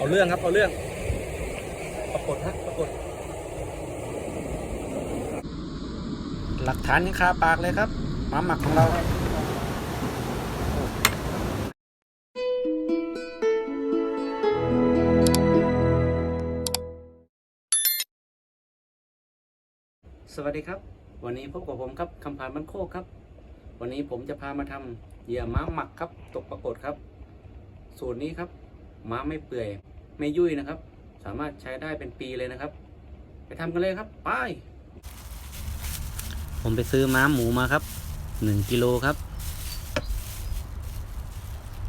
เอาเรื่องครับ เอาเรื่อง ปรากฏฮะปรากฏ หลักฐานยังคาปากเลยครับหมาหมักของเราสวัสดีครับ วันนี้พบกับผมครับคำพานบันโคกครับ วันนี้ผมจะพามาทำเหยื่อม้าหมักครับ ตกปรากฏครับ สูตรนี้ครับ ม้าไม่เปื่อย ไม่ยุ่ยนะครับ สามารถใช้ได้เป็นปีเลยนะครับ ไปทำกันเลยครับไปผมไปซื้อม้าหมูมาครับหนึ่งกิโลครับ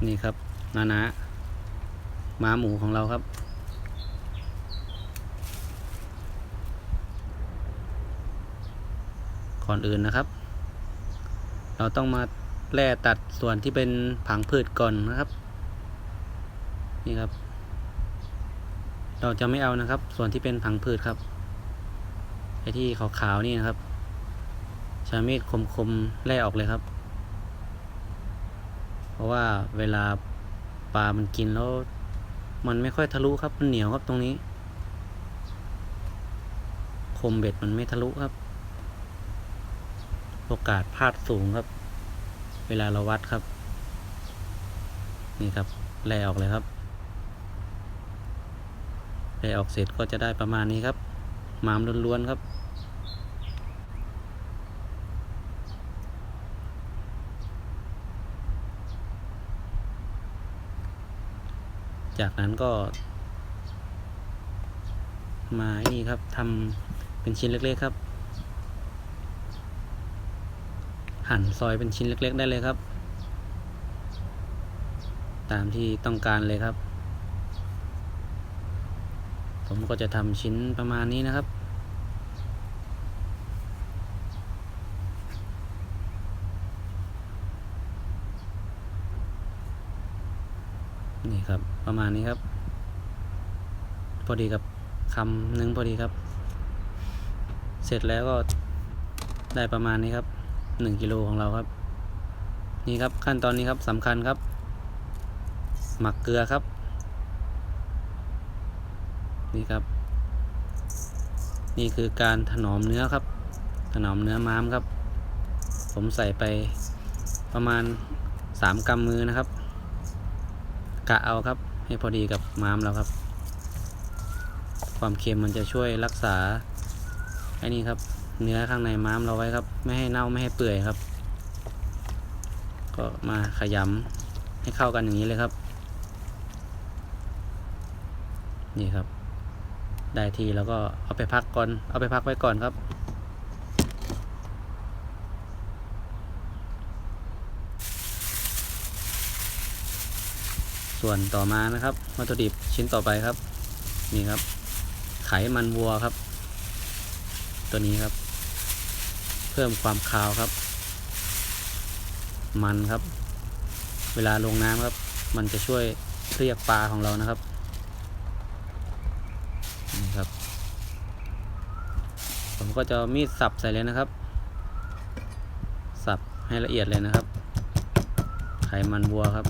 นี่ครับนานะม้าหมูของเราครับ ก่อนอื่นนะครับ เราต้องมาแล่ตัดส่วนที่เป็นผังพืชก่อนนะครับ นี่ครับ เราจะไม่เอานะครับ ส่วนที่เป็นผังพืชครับไอ้ที่ขาวๆนี่นะครับใช้มีดคมๆแล่ออกเลยครับ เพราะว่าเวลาปลามันกินแล้ว มันไม่ค่อยทะลุครับ มันเหนียวครับตรงนี้ คมเบ็ดมันไม่ทะลุครับ โอกาสพลาดสูงครับ เวลาเราวัดครับ นี่ครับ แล่ออกเลยครับ แล่ออกเสร็จก็จะได้ประมาณนี้ครับหมามล้วนๆครับ จากนั้นก็ มานี่ครับทำเป็นชิ้นเล็กๆครับ หั่นซอยเป็นชิ้นเล็กๆได้เลยครับ ตามที่ต้องการเลยครับ ผมก็จะทำชิ้นประมาณนี้นะครับ นี่ครับประมาณนี้ครับ พอดีกับคำหนึ่งพอดีครับ เสร็จแล้วก็ได้ประมาณนี้ครับหนึ่งกิโลของเราครับ นี่ครับขั้นตอนนี้ครับสำคัญครับ หมักเกลือครับ นี่ครับ นี่คือการถนอมเนื้อครับ ถนอมเนื้อม้ามครับ ผมใส่ไปประมาณสามกำมือนะครับ กะเอาครับ ให้พอดีกับม้ามเราครับ ความเค็มมันจะช่วยรักษาไอ้นี่ครับ เนื้อข้างในม้ามเราไว้ครับ ไม่ให้เน่าไม่ให้เปื่อยครับ ก็มาขยำให้เข้ากันอย่างนี้เลยครับ นี่ครับ ได้ทีแล้วก็เอาไปพักก่อน เอาไปพักไว้ก่อนครับ ส่วนต่อมานะครับวัตถุดิบชิ้นต่อไปครับ นี่ครับ ไขมันวัวครับ ตัวนี้ครับ เพิ่มความคาวครับ มันครับ เวลาลงน้ำครับ มันจะช่วยเรียกปลาของเรานะครับ นี่ครับ ผมก็จะมีดสับใส่เลยนะครับ สับให้ละเอียดเลยนะครับ ไขมันวัวครับ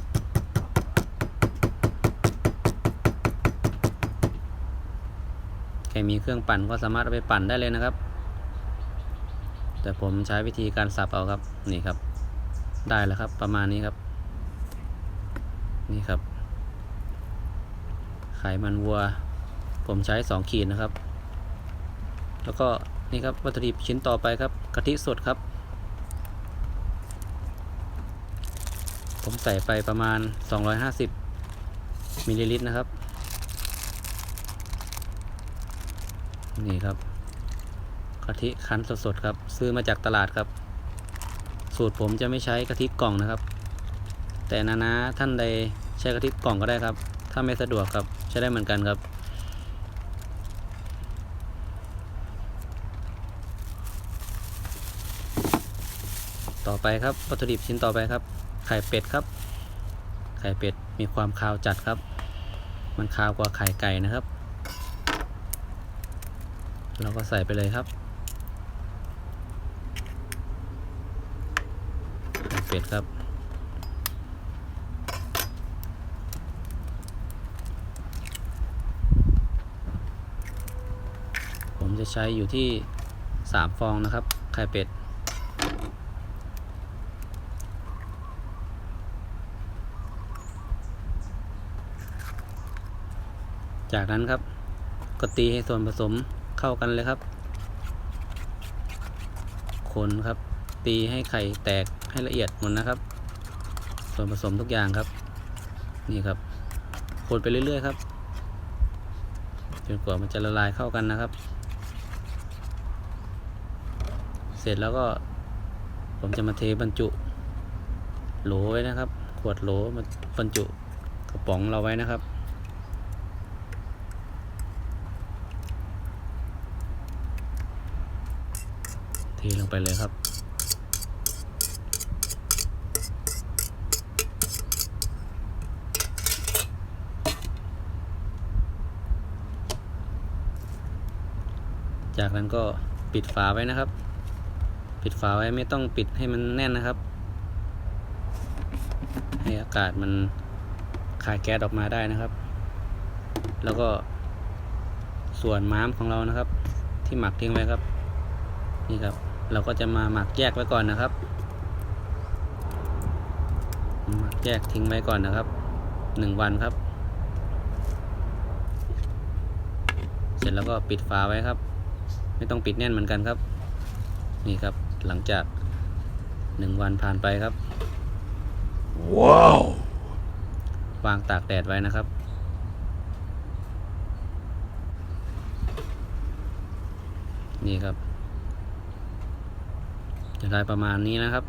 ใครมีเครื่องปั่นก็สามารถเอาไปปั่นได้เลยนะครับ แต่ผมใช้วิธีการสับเอาครับ นี่ครับ ได้แล้วครับ ประมาณนี้ครับ นี่ครับ ไขมันวัว ผมใช้สองขีดนะครับแล้วก็ นี่ครับวัตถุดิบชิ้นต่อไปครับกะทิสดครับ ผมใส่ไปประมาณ 250มิลลิลิตรนะครับ นี่ครับกะทิคั้นสดๆครับ ซื้อมาจากตลาดครับ สูตรผมจะไม่ใช้กะทิกล่องนะครับ แต่นานาท่านใดใช้กะทิกล่องก็ได้ครับ ถ้าไม่สะดวกครับใช้ได้เหมือนกันครับ ต่อไปครับวัตถุดิบชิ้นต่อไปครับ ไข่เป็ดครับ ไข่เป็ดมีความคาวจัดครับ มันคาวกว่าไข่ไก่นะครับ เราก็ใส่ไปเลยครับไข่เป็ดครับผมจะใช้อยู่ที่ 3 ฟองนะครับ ไข่เป็ด จากนั้นครับก็ตีให้ส่วนผสมเข้ากันเลยครับ คนครับ ตีให้ไข่แตกให้ละเอียดหมดนะครับ ส่วนผสมทุกอย่างครับ นี่ครับ คนไปเรื่อยๆครับจนกว่ามันจะละลายเข้ากันนะครับ เสร็จแล้วก็ ผมจะมาเทบรรจุ โหลไว้นะครับ ขวดโหลมาบรรจุกระป๋องเราไว้นะครับ ทลงไปเลยครับจากนั้นก็ปิดฝาไว้นะครับ ปิดฝาไว้ไม่ต้องปิดให้มันแน่นนะครับ ให้อากาศมันคายแก๊สออกมาได้นะครับ แล้วก็ส่วนม้ามของเรานะครับ ที่หมักทิ้งไว้ครับ นี่ครับ เราก็จะมาหมักแยกไว้ก่อนนะครับ หมักแยกทิ้งไว้ก่อนนะครับหนึ่งวันครับ เสร็จแล้วก็ปิดฝาไว้ครับ ไม่ต้องปิดแน่นเหมือนกันครับ นี่ครับหลังจากหนึ่งวันผ่านไปครับ ว้าว วางตากแดดไว้นะครับ นี่ครับ จะได้ประมาณนี้นะครับ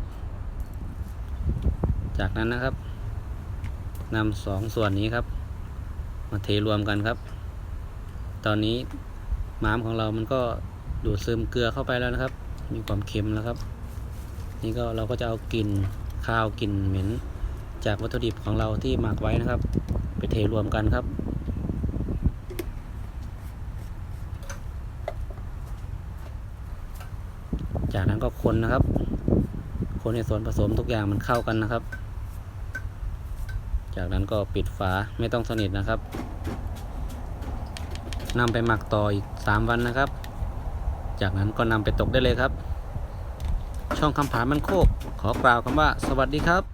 จากนั้นนะครับนำสองส่วนนี้ครับ มาเทรวมกันครับ ตอนนี้ม้ามของเรามันก็ดูดซึมเกลือเข้าไปแล้วนะครับ มีความเค็มแล้วครับ นี่ก็เราก็จะเอากลิ่นข้าวกลิ่นเหม็น จากวัตถุดิบของเราที่หมักไว้นะครับ ไปเทรวมกันครับ จากนั้นก็คนนะครับ คนในส่วนผสมทุกอย่างมันเข้ากันนะครับ จากนั้นก็ปิดฝาไม่ต้องสนิทนะครับนำไปหมักต่ออีก 3 วันนะครับ จากนั้นก็นำไปตกได้เลยครับ ช่องคำผามันโคก ขอกล่าวคำว่า สวัสดีครับ